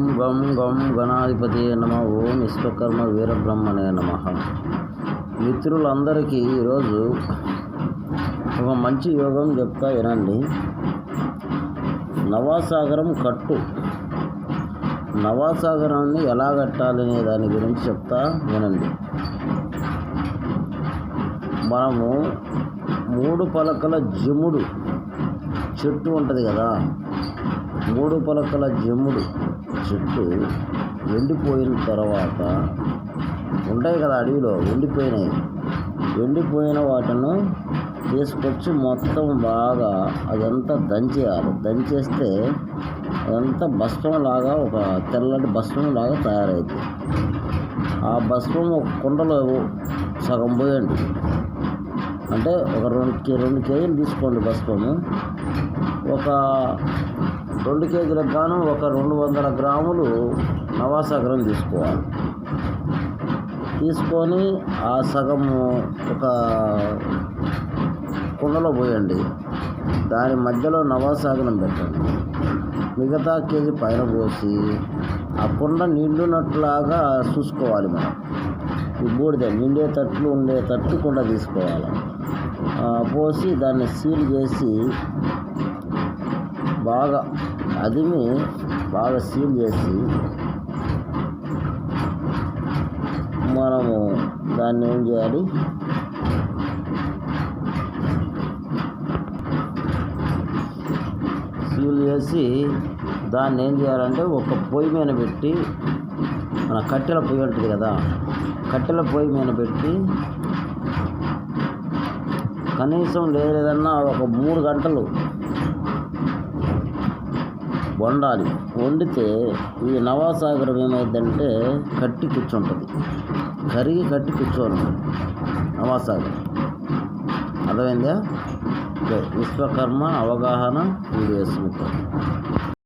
ఓం గం గం గణాధిపతి నమ ఓం విశ్వకర్మ వీరబ్రహ్మణే నమ. మిత్రులందరికీ ఈరోజు ఒక మంచి యోగం చెప్తా వినండి. నవాసాగరం కట్టు. నవాసాగరాన్ని ఎలా కట్టాలనే దాని గురించి చెప్తా వినండి. మనము మూడు పలకల జముడు చెట్టు ఉంటుంది కదా మూడు పలకల జమ్ముడు చెట్టు ఎండిపోయిన తర్వాత ఉంటాయి కదా అడవిలో ఎండిపోయినాయి ఎండిపోయిన వాటిని తీసుకొచ్చి మొత్తం బాగా అదంతా దంచేయాలి. దంచేస్తే అదంతా భస్మం లాగా ఒక తెల్లటి భస్మం లాగా తయారైంది ఆ భస్మం ఒక కుండలో సగం పోయండి. అంటే ఒక రెండు కే రెండు కేజీలు తీసుకోండి భస్మము. ఒక రెండు కేజీలకు గాను ఒక రెండు వందల గ్రాములు నవాసాగరం తీసుకోవాలి. తీసుకొని ఆ సగము ఒక కుండలో పోయండి. దాని మధ్యలో నవాసాగరం పెట్టండి. మిగతా కేజీ పైన పోసి ఆ కుండ నిండునట్లాగా చూసుకోవాలి మనం. ఈ బూడిద నిండే తట్లు ఉండే తట్టు కుండ తీసుకోవాలి. పోసి దాన్ని సీల్ చేసి బాగా అదిమి బాగా సీల్ చేసి మనము దాన్ని ఏం చేయాలి? సీల్ చేసి దాన్ని ఏం చేయాలంటే ఒక పొయ్యి మీద పెట్టి మన కట్టెల పొయ్యి ఉంటుంది కదా కట్టెల పొయ్యి మీద పెట్టి కనీసం లేదన్నా ఒక మూడు గంటలు వండాలి వండితే ఈ నవాసాగరం ఏమైందంటే కట్టి కూర్చుంటుంది. కరిగి కట్టి కూర్చోను నవాసాగరం. అర్థమైందా? ఓకే. విశ్వకర్మ అవగాహన వీడియోస్ మీకు